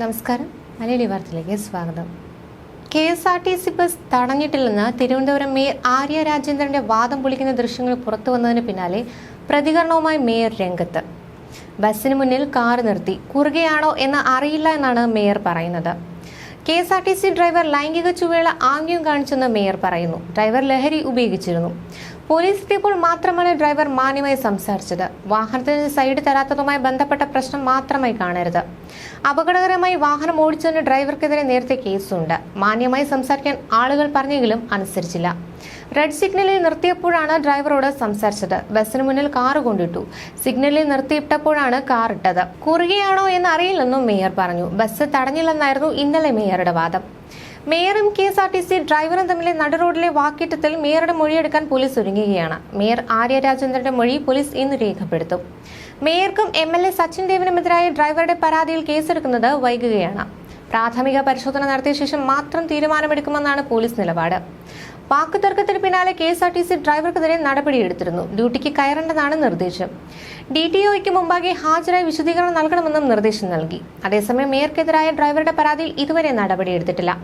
നമസ്കാരം. മലയാളി വാർത്തയിലേക്ക് സ്വാഗതം. K S R T C bus തടഞ്ഞിട്ടില്ലെന്ന് Thiruvananthapuram mayor Arya രാജേന്ദ്രന്റെ വാദം പൊളിക്കുന്ന ദൃശ്യങ്ങൾ പുറത്തു വന്നതിന് പിന്നാലെ പ്രതികരണവുമായി മേയർ രംഗത്ത്. ബസ്സിന് മുന്നിൽ കാർ നിർത്തി. കുറുകയാണോ എന്ന് അറിയില്ല എന്നാണ് മേയർ പറയുന്നത്. K S R T C driver ലൈംഗിക ചുവേള ആംഗ്യം കാണിച്ചെന്ന് മേയർ പറയുന്നു. ഡ്രൈവർ ലഹരി ഉപയോഗിച്ചിരുന്നു. പോലീസ് എത്തിയപ്പോൾ മാത്രമാണ് ഡ്രൈവർ മാന്യമായി സംസാരിച്ചത്. വാഹനത്തിന് സൈഡ് തരാത്തതുമായി ബന്ധപ്പെട്ട പ്രശ്നം മാത്രമായി കാണരുത്. അപകടകരമായി വാഹനം ഓടിച്ചതിന് ഡ്രൈവർക്കെതിരെ നേരത്തെ കേസുണ്ട്. മാന്യമായി സംസാരിക്കാൻ ആളുകൾ പറഞ്ഞെങ്കിലും അനുസരിച്ചില്ല. റെഡ് സിഗ്നലിൽ നിർത്തിയപ്പോഴാണ് ഡ്രൈവറോട് സംസാരിച്ചത്. ബസ്സിന് മുന്നിൽ കാറ് കൊണ്ടിട്ടു. സിഗ്നലിൽ നിർത്തിയിട്ടപ്പോഴാണ് കാർ ഇട്ടത് കുറുകയാണോ എന്ന് അറിയില്ലെന്നും മേയർ പറഞ്ഞു. ബസ് തടഞ്ഞില്ലെന്നായിരുന്നു ഇന്നലെ മേയറുടെ വാദം. മേയറും K S R T C ഡ്രൈവറും തമ്മിലെ നടുറോഡിലെ വാക്കേറ്റത്തിൽ മേയറുടെ മൊഴിയെടുക്കാൻ പോലീസ് ഒരുങ്ങുകയാണ്. മേയർ ആര്യ രാജേന്ദ്രന്റെ മൊഴി പോലീസ് ഇന്ന് രേഖപ്പെടുത്തും. മേയർക്കും എം എൽ എ സച്ചിൻ ദേവിനുമെതിരായ ഡ്രൈവറുടെ പരാതിയിൽ കേസെടുക്കുന്നത് വൈകുകയാണ്. പ്രാഥമിക പരിശോധന നടത്തിയ ശേഷം മാത്രം തീരുമാനമെടുക്കുമെന്നാണ് പോലീസ് നിലപാട്. വാക്കുതർക്കത്തിന് പിന്നാലെ K S R T C ഡ്രൈവർക്കെതിരെ നടപടിയെടുത്തിരുന്നു. ഡ്യൂട്ടിക്ക് കയറേണ്ടതാണ് നിർദ്ദേശം. ഡി ടി ഒയ്ക്ക് മുമ്പാകെ ഹാജരായി വിശദീകരണം നൽകണമെന്നും നിർദ്ദേശം നൽകി. അതേസമയം മേയർക്കെതിരായ ഡ്രൈവറുടെ പരാതിയിൽ ഇതുവരെ നടപടിയെടുത്തിട്ടില്ല.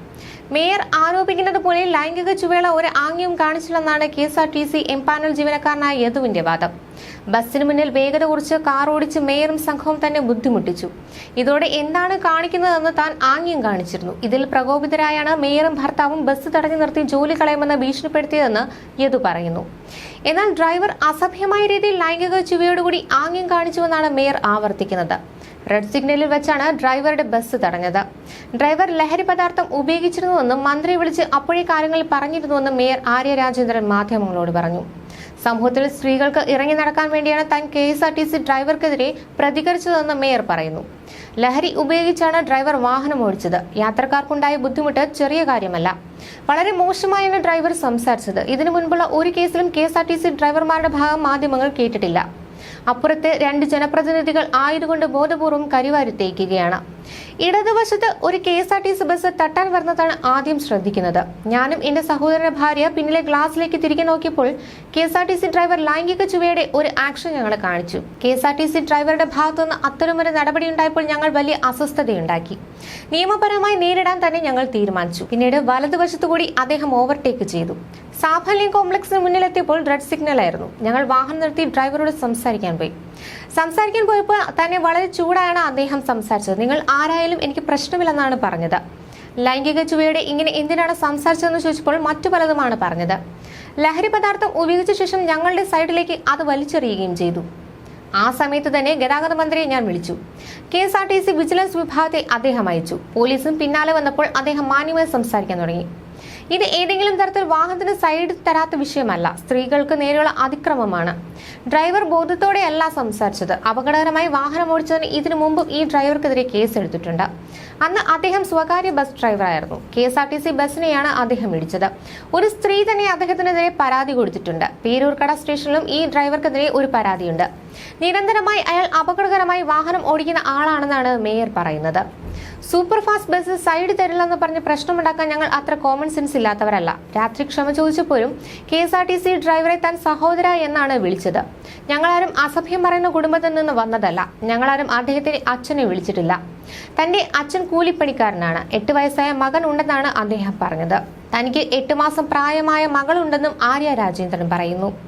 മേയർ ആരോപിക്കുന്നത് പോലെ ലൈംഗിക ചുവേള ഒരു ആംഗ്യം കാണിച്ചില്ലെന്നാണ് K S R T C empanel ജീവനക്കാരനായ യദുവിന്റെ വാദം. ബസ്സിന് മുന്നിൽ വേഗത കുറിച്ച് കാർ ഓടിച്ച് മേയറും സംഘവും തന്നെ ബുദ്ധിമുട്ടിച്ചു. ഇതോടെ എന്താണ് കാണിക്കുന്നതെന്ന് താൻ ആംഗ്യം കാണിച്ചിരുന്നു. ഇതിൽ പ്രകോപിതരായാണ് മേയറും ഭർത്താവും ബസ് തടഞ്ഞു നിർത്തി ജോലി കളയുമെന്ന് ഭീഷണിപ്പെടുത്തിയതെന്ന് യദു പറയുന്നു. എന്നാൽ ഡ്രൈവർ അസഭ്യമായ രീതിയിൽ ലൈംഗിക ചുവയോടുകൂടി ആംഗ്യം കാണിച്ചുവെന്നാണ് മേയർ ആവർത്തിക്കുന്നത്. റെഡ് സിഗ്നലിൽ വെച്ചാണ് ഡ്രൈവറുടെ ബസ് തടഞ്ഞത്. ഡ്രൈവർ ലഹരി പദാർത്ഥം ഉപയോഗിച്ചിരുന്നുവെന്നും മന്ത്രി വിളിച്ച് അപ്പോഴേ കാര്യങ്ങൾ പറഞ്ഞിരുന്നുവെന്നും മേയർ ആര്യ രാജേന്ദ്രൻ മാധ്യമങ്ങളോട് പറഞ്ഞു. സമൂഹത്തിൽ സ്ത്രീകൾക്ക് ഇറങ്ങി നടക്കാൻ വേണ്ടിയാണ് താൻ K S R T C ഡ്രൈവർക്കെതിരെ പ്രതികരിച്ചതെന്ന് മേയർ പറയുന്നു. ലഹരി ഉപയോഗിച്ചാണ് ഡ്രൈവർ വാഹനം ഓടിച്ചത്. യാത്രക്കാർക്കുണ്ടായ ബുദ്ധിമുട്ട് ചെറിയ കാര്യമല്ല. വളരെ മോശമായാണ് ഡ്രൈവർ സംസാരിച്ചത്. ഇതിനു മുൻപുള്ള ഒരു കേസിലും K S R T C ഡ്രൈവർമാരുടെ ഭാഗം മാധ്യമങ്ങൾ കേട്ടിട്ടില്ല. അപ്പുറത്തെ രണ്ട് ജനപ്രതിനിധികൾ ആയതുകൊണ്ട് ബോധപൂർവം കരിവാരി തേക്കുകയാണ്. ഇടതുവശത്ത് ഒരു K S R T C bus തട്ടാൻ വരുന്നതാണ് ആദ്യം ശ്രദ്ധിക്കുന്നത്. ഞാനും എന്റെ സഹോദരന്റെ ഭാര്യ പിന്നിലെ ഗ്ലാസ്സിലേക്ക് തിരികെ നോക്കിയപ്പോൾ K S R T C driver ലൈംഗിക ചുവയുടെ ഒരു ആക്ഷൻ ഞങ്ങൾ കാണിച്ചു. K S R T C ഡ്രൈവറുടെ ഭാഗത്തുനിന്ന് അത്തരമൊരു നടപടി ഉണ്ടായപ്പോൾ ഞങ്ങൾ വലിയ അസ്വസ്ഥതയുണ്ടാക്കി. നിയമപരമായി നേരിടാൻ തന്നെ ഞങ്ങൾ തീരുമാനിച്ചു. പിന്നീട് വലതുവശത്തുകൂടി അദ്ദേഹം ഓവർടേക്ക് ചെയ്തു. സാഫല്യം കോംപ്ലക്സിന് മുന്നിലെത്തിയപ്പോൾ റെഡ് സിഗ്നൽ ആയിരുന്നു. ഞങ്ങൾ വാഹനം നിർത്തി ഡ്രൈവറോട് സംസാരിക്കാൻ പോയി. സംസാരിക്കാൻ പോയപ്പോൾ തന്നെ വളരെ ചൂടായാണ് അദ്ദേഹം സംസാരിച്ചത്. നിങ്ങൾ ആരായാലും എനിക്ക് പ്രശ്നമില്ലെന്നാണ് പറഞ്ഞത്. ലൈംഗിക ചുവയുടെ ഇങ്ങനെ എന്തിനാണ് സംസാരിച്ചതെന്ന് ചോദിച്ചപ്പോൾ മറ്റു പലതുമാണ് പറഞ്ഞത്. ലഹരി പദാർത്ഥം ഉപയോഗിച്ച ശേഷം ഞങ്ങളുടെ സൈഡിലേക്ക് അത് വലിച്ചെറിയുകയും ചെയ്തു. ആ സമയത്ത് തന്നെ ഗതാഗത മന്ത്രിയെ ഞാൻ വിളിച്ചു. K S R T C vigilance വിഭാഗത്തെ അദ്ദേഹം അയച്ചു. പോലീസും പിന്നാലെ വന്നപ്പോൾ അദ്ദേഹം മാന്യമായി സംസാരിക്കാൻ തുടങ്ങി. ഇത് ഏതെങ്കിലും തരത്തിൽ വാഹനത്തിന് സൈഡ് തരാത്ത വിഷയമല്ല. സ്ത്രീകൾക്ക് നേരെയുള്ള അതിക്രമമാണ്. ഡ്രൈവർ ബോധത്തോടെയല്ല സംസാരിച്ചത്. അപകടകരമായി വാഹനം ഓടിച്ചതിന് ഇതിനു മുമ്പ് ഈ ഡ്രൈവർക്കെതിരെ കേസ് എടുത്തിട്ടുണ്ട്. അന്ന് അദ്ദേഹം സ്വകാര്യ bus ഡ്രൈവറായിരുന്നു. K S R T C ബസ്സിനെയാണ് അദ്ദേഹം ഇടിച്ചത്. ഒരു സ്ത്രീ തന്നെ അദ്ദേഹത്തിനെതിരെ പരാതി കൊടുത്തിട്ടുണ്ട്. പേരൂർക്കട സ്റ്റേഷനിലും ഈ ഡ്രൈവർക്കെതിരെ ഒരു പരാതിയുണ്ട്. നിരന്തരമായി അയാൾ അപകടകരമായി വാഹനം ഓടിക്കുന്ന ആളാണെന്നാണ് മേയർ പറയുന്നത്. സൂപ്പർ ഫാസ്റ്റ് ബസ് സൈഡ് തരില്ലെന്ന് പറഞ്ഞ് പ്രശ്നമുണ്ടാക്കാൻ ഞങ്ങൾ അത്ര കോമൺ സെൻസ് ഇല്ലാത്തവരല്ല. രാത്രി ക്ഷമ ചോദിച്ചപ്പോഴും K S R T C ഡ്രൈവറെ താൻ സഹോദര എന്നാണ് വിളിച്ചത്. ഞങ്ങളാരും അസഭ്യം പറയുന്ന കുടുംബത്തിൽ നിന്ന് വന്നതല്ല. ഞങ്ങളാരും അദ്ദേഹത്തിന്റെ അച്ഛനെ വിളിച്ചിട്ടില്ല. തന്റെ അച്ഛൻ കൂലിപ്പണിക്കാരനാണ്. എട്ട് വയസ്സായ മകൻ ഉണ്ടെന്നാണ് അദ്ദേഹം പറഞ്ഞത്. തനിക്ക് എട്ട് മാസം പ്രായമായ മകളുണ്ടെന്നും ആര്യ രാജേന്ദ്രൻ പറയുന്നു.